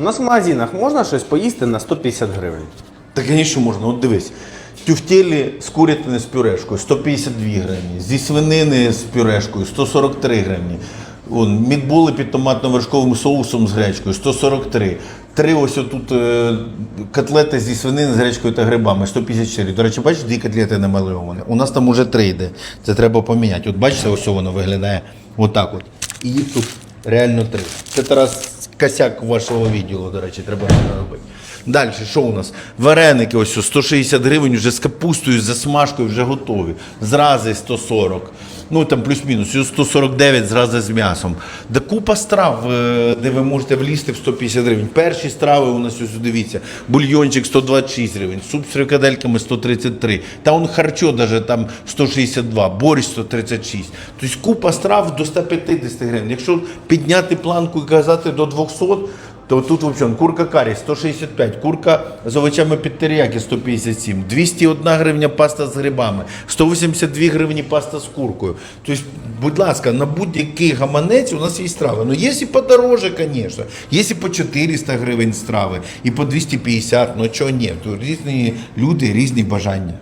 У нас в магазинах можна щось поїсти на 150 гривень. Та, звісно, можна. От дивись. Тюфтєлі з курятини з пюрешкою 152 гривні, зі свинини з пюрешкою 143 гривні. Вон, мідбули під томатно-вершковим соусом з гречкою 143. Три ось тут е, котлети зі свинини з гречкою та грибами 154. До речі, бачиш, дві котлети намальовані. У нас там уже три йде. Це треба поміняти. От бачите, ось воно виглядає отак от. І їх тут реально три. Це Тарас косяк вашого відділу, до речі, треба робити. Далі, що у нас? Вареники ось 160 гривень вже з капустою, з засмажкою вже готові. Зрази 140. Ну там плюс-мінус, 149 зрази з м'ясом. Да купа страв, е, де ви можете влізти в 150 гривень. Перші страви у нас ось дивіться. Бульйончик 126 гривень, суп з фрикадельками 133. Та он харчо даже там 162, борщ 136. Тобто купа страв до 150 гривень. Якщо підняти планку казати до 200, то тут взагалі курка карі 165, курка з овочами під теріяки 157, 201 гривня паста з грибами, 182 гривні паста з куркою. Тобто, будь ласка, на будь-який гаманець у нас є страви. Ну, є і подороже, звісно. Є і по 400 гривень страви, і по 250, ну чого ні. Тут різні люди, різні бажання.